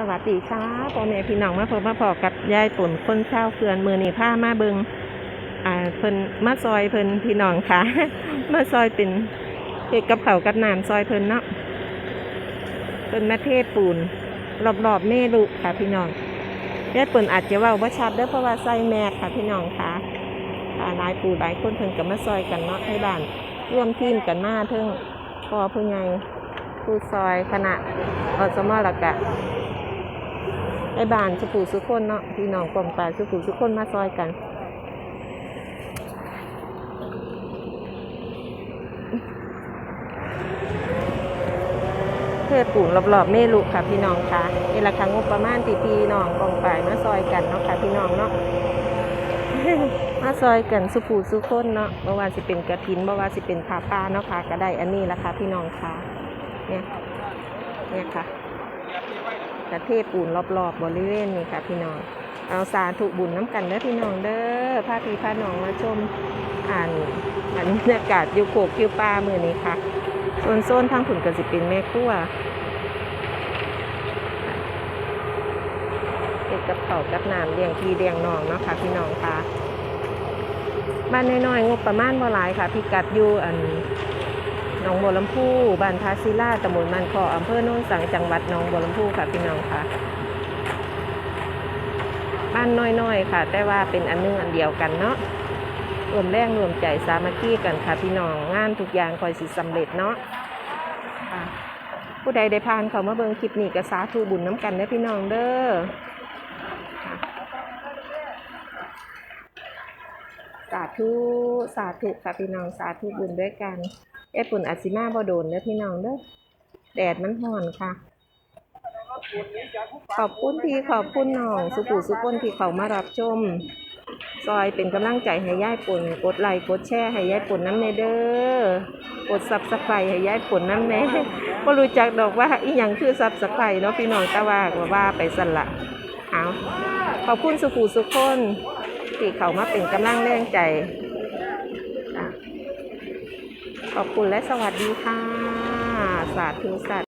สวัสดีค่ะพ่อแม่พี่น้องมาพบมาพอกับยายตุ่นคนเช่าวเฟือนมือนีผ้ามาเบิงอ่าเพิ่นมาซอยเพิ่นพี่น้องค่ะ มาซอยเป็นเห็ดกับเขากับน้ำซอยเพิ่นเนาะเพิ่นมาเทปูนรอบๆเมลุค่ะพี่น้องยายตุ่นอาจจะว่าบ่าชัดเด้อเพราะว่าใส่แมสค่ะพี่น้องค่ะค่ะหลายปูหลายคนเพิ่นก็มาซอยกันเนาะให้บ้านร่วมทีมกันมาเทิงพอผู้ใหญ่ผู้ซอยคณะอสมอละกะ ไอ้บ้านสุขุสุขคนเนาะพี่น้องกลมปลาสุขุสุขคนมาซอยกันเพื่อปลูกรอบๆเมลุค่ะพี่น้องค่ะนี่ราคางบประมาณตีพี่น้องกองปลามาซอยกันเนาะค่ะพี่น้องเนาะมาซอยกันสุขุสุขคนเนาะเมื่อวานสิเป็นกระถินเมื่อวานสิเป็นผาป้าเนาะค่ะก็ได้อันนี้ละค่ะพี่น้องค่ะเนี่ยเนี่ยค่ะ กระเทศปูนรอบๆบบริเวณนี้ค่ะพี่น้อง เอาสาธุบุญน้ำกันเด้อพี่น้องเด้อพาพี่พาน้องมาชมอ่านอันบรรยากาศยูโขกอยูป่ามือนี้ค่ะส่วนโซนทางผุนก็สิเป็นแม่ครัวเก็บกับเขากับน้ำเลี้ยงพี่เลี้ยงน้องเนาะค่ะพี่น้องค่ะบ้านน้อยๆงบประมาณบ่หลายค่ะ พี่กัดอยู่อัน หนองบัวลำพูบ้านทาศิลาตำบลมันคออำเภอโน่นสังจังหวัดหนองบัวลำพูค่ะพี่น้องค่ะ บ้านน้อยๆค่ะ แต่ว่าเป็นอันหนึงอันเดียวกันเนาะรวมแรงรวมใจสามัคคีกันค่ะพี่น้องงานทุกอย่างคอยสิสำเร็จเนาะผู้ใดได้ผ่านเขามาเบิ่งคลิปนี้ก็สาธุบุญน้ำกันเด้อพี่น้องเด้อสาธุ สาธุค่ะพี่น้อง สาธุบุญด้วยกัน เอปุ่นอาซิมาบ่โดนเด้อพี่น้องเด้อแดดมันห่อนค่ะ ขอบคุณพี่ขอบคุณน้องสุขุสุขนที่เขามารับชม ซอยเป็นกำลังใจให้ย่ายปุ่นกดไลค์กดแชร์ให้ย่ายปุ่นน้ำเนเด้อกดซับสไครต์ให้ย่ายปุ่นน้ำเนก็รู้จักดอกว่าอีหยังคือซับสไครต์เนาะพี่น้องตะว่าว่าว่าไปสั่นละเอาขอบคุณสุขุสุขนที่เขามาเป็นกำลังแรงใจ ขอบคุณและสวัสดีค่ะ สาธุสาธุ